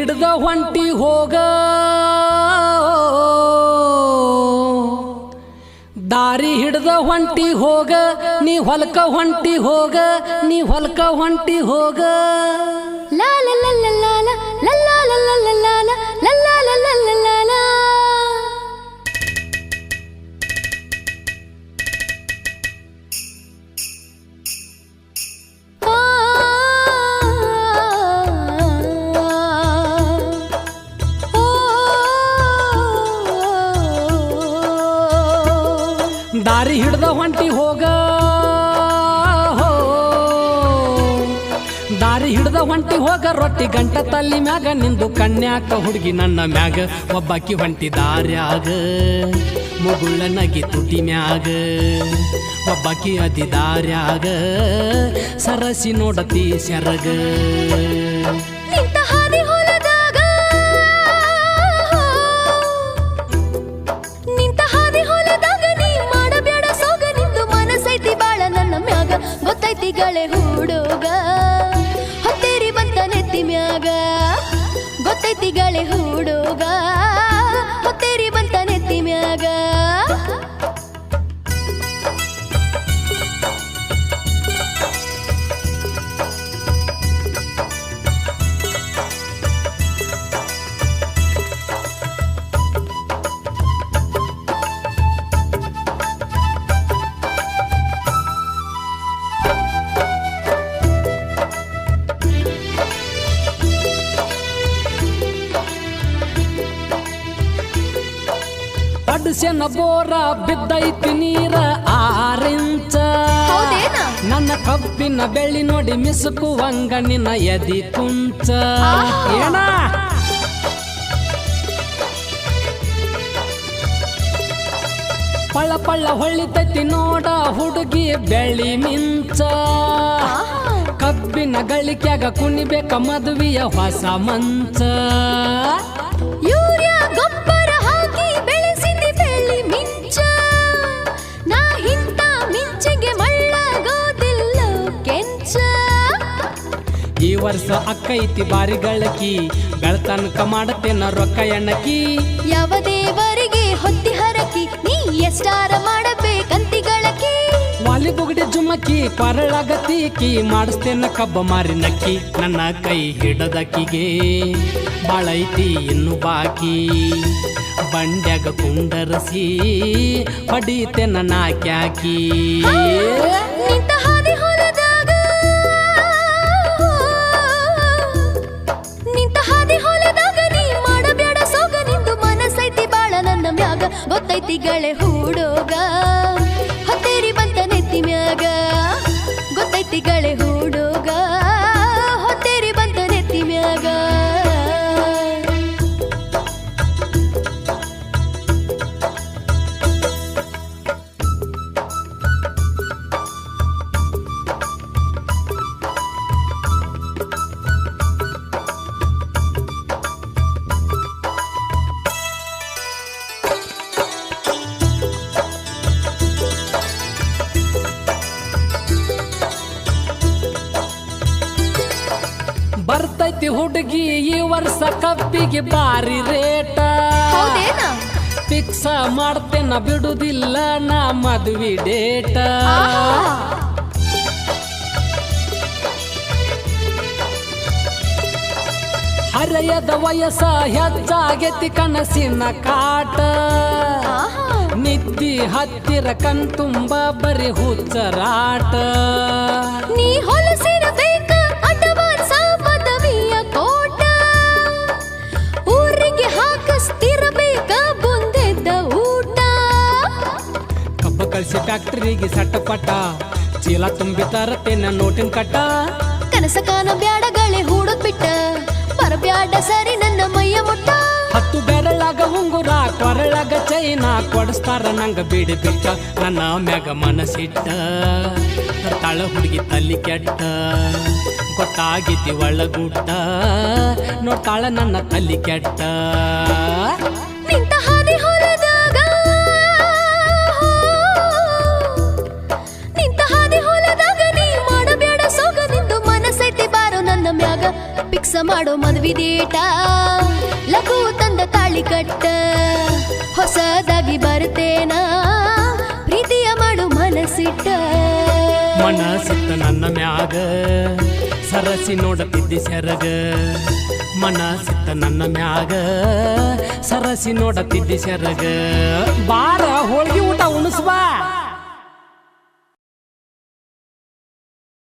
ಹಿಡ್ದ ಹೊಂಟಿ ಹೋಗ. ದಾರಿ ಹಿಡ್ದ ಹೊಂಟಿ ಹೋಗ, ನೀ ಹೊಲ್ಕ ಹೊಂಟಿ ಹೋಗ, ನೀ ಹೊಲ್ಕ ಹೊಂಟಿ ಹೋಗ. ಲಾ ದಾರಿ ಹಿಡ್ದ ಹೊಂಟಿ ಹೋಗ. ದಾರಿ ಹಿಡ್ದ ಹೊಂಟಿ ಹೋಗ, ರೊಟ್ಟಿ ಗಂಟ ತಲ್ಲಿ ಮ್ಯಾಗ, ನಿಂದು ಕನ್ಯಾಕ ಹುಡುಗಿ ನನ್ನ ಮ್ಯಾಗ, ಒಬ್ಬಾಕಿ ಹೊಂಟಿ ದಾರ್ಯಾಗ. ಮುಗುಳ ನಗಿ ತುಟಿ ಮ್ಯಾಗ, ಒಬ್ಬಾಕಿ ಅತಿ ದಾರ್ಯಾಗ. ಸರಸಿ ನೋಡತಿ ಸೆರಗ. ಗಳೆ ಹುಡುಗ. ಹೊತ್ತೇರಿ ಬಂತ ನೆತ್ತಿ ಮ್ಯಾಗ. ಗೊತ್ತೈತಿ ಗಳೆ ಹುಡುಗ. ಅಡ್ಸೆನ ಬೋರ ಬಿದ್ದೈತಿ ನೀರ ಆರಿಂಚ? ನನ್ನ ಕಬ್ಬಿನ ಬೆಳ್ಳಿ ನೋಡಿ ಮಿಸುಕುವಂಗ ನಿನ್ನ ಎದಿ ಕುಂಚ. ಏನ? ಪಳ್ಳ ಪಳ್ಳ ಹೊಳಿತೈತಿ ನೋಡ ಹುಡುಗಿ ಬೆಳ್ಳಿ ಮಿಂಚ. ಕಬ್ಬಿನ ಗಳಿಕ್ಯಾಗ ಕುಣಿಬೇಕ ಮದುವೆಯ ಹೊಸ ಮಂಚ. ವರ್ಷ ಅಕ್ಕೈತಿ ಬಾರಿ ಗಳಕಿ ಬೆಳತನಕ ಮಾಡತೇನ ರೊಕ್ಕ ಎಣ್ಣಕಿ. ಯಾವ ದೇವರಿಗೆ ಹೊತ್ತಿ ಹರಕಿ ನೀ ಎಷ್ಟಾರ ಮಾಡಬೇಕಂತಿಗಳಕಿ. ವಾಲಿ ಬುಗಡಿ ಜುಮಕಿ ಪರಳಗತೀಕಿ ಮಾಡಿಸ್ತೇನ ಕಬ್ಬ ಮಾರಿ ನಕ್ಕಿ ನನ್ನ ಕೈ ಹಿಡದಕ್ಕಿಗೆ ಬಾಳೈತಿ ಇನ್ನು ಬಾಕಿ. ಬಂಡ್ಯಾಗ ಕುಂಡರಸಿ ಕ್ಯಾಕಿ ನಾಕ್ಯಾಕಿ. ಹೂಡೋಗ ಹೊತ್ತೇರಿ ಬಂತ ನೆತ್ತಿ ಮ್ಯಾಗ ಗೊತ್ತೈತಿ ಗಳೆ ಹೂಡೋಗ ಬರ್ತೈತಿ ಹುಡುಗಿ ಈ ವರ್ಷ ಕಬ್ಬಿಗೆ ಬಾರಿ ರೇಟ ಹೌದೇನ ಫಿಕ್ಸ ಮಾಡ್ತೇನ ಬಿಡುದಿಲ್ಲ ನಾ ಮದುವೆ ಡೇಟ. ಹರೆಯದ ವಯಸ್ಸ ಹೆಚ್ಚಾಗೆತಿ ಕನಸಿನ ಕಾಟ. ನಿದ್ದಿ ಹತ್ತಿರ ಕಣ್ತುಂಬ ಬರಿ ಹುಚ್ಚರಾಟ ಕಳ್ಸಿ ಫ್ಯಾಕ್ಟ್ರಿಗೆ ಸಟ್ಟಪಟ್ಟ. ಚೀಲ ತುಂಬಿ ನನ್ನ ನೋಟಿನ ಕಟ್ಟ. ಕನಸ ಕಾನ ಬ್ಯಾಡಗಳೇ ಹೂಡೋದ್ ಬಿಟ್ಟ. ಬರಬ್ಯಾಡ ಸರಿ ನನ್ನ ಮೈಯ ಮುಟ್ಟ. ಹತ್ತು ಬೆರಳಾಗ ಉಂಗುರ ಕೊರಳಾಗ ಚೈನ ಕೊಡಿಸ್ತಾರ ನಂಗ ಬಿಡಿ ಬಿಟ್ಟ. ನನ್ನ ಮ್ಯಾಗ ಮನಸ್ಸಿಟ್ಟ. ತಳ ಹುಡುಗಿ ತಲ್ಲಿ ಕೆಟ್ಟ. ಗೊತ್ತಾಗಿತಿ ಒಳಗುಟ್ಟ. ನೋಡ್ತಾಳ ನನ್ನ ತಲ್ಲಿ ಕೆಟ್ಟ. ನಿಂತ ಹಾದಿ ಮಾಡೋ ಮಾಡೋ ಮದ್ವಿದೇಟ ಲಘು ತಂದ ತಾಳಿ ಕಟ್ಟ, ಹೊಸದಾಗಿ ಬರ್ತೇನ. ಪ್ರೀತಿಯ ಮಾಡು ಮನಸ್ಸಿಟ್ಟ. ಮನಸ್ಸಿತ್ತ ನನ್ನ ಮ್ಯಾಗ, ಸರಸಿ ನೋಡತಿದ್ದಿ ಸೆರಗ. ಮನಸ್ಸಿತ್ತ ನನ್ನ ಮ್ಯಾಗ, ಸರಸಿ ನೋಡತಿದ್ದಿ ಸೆರಗ. ಬಾರ ಹೋಳಿಗೆ ಊಟ ಉಣಿಸ್ಬಾ.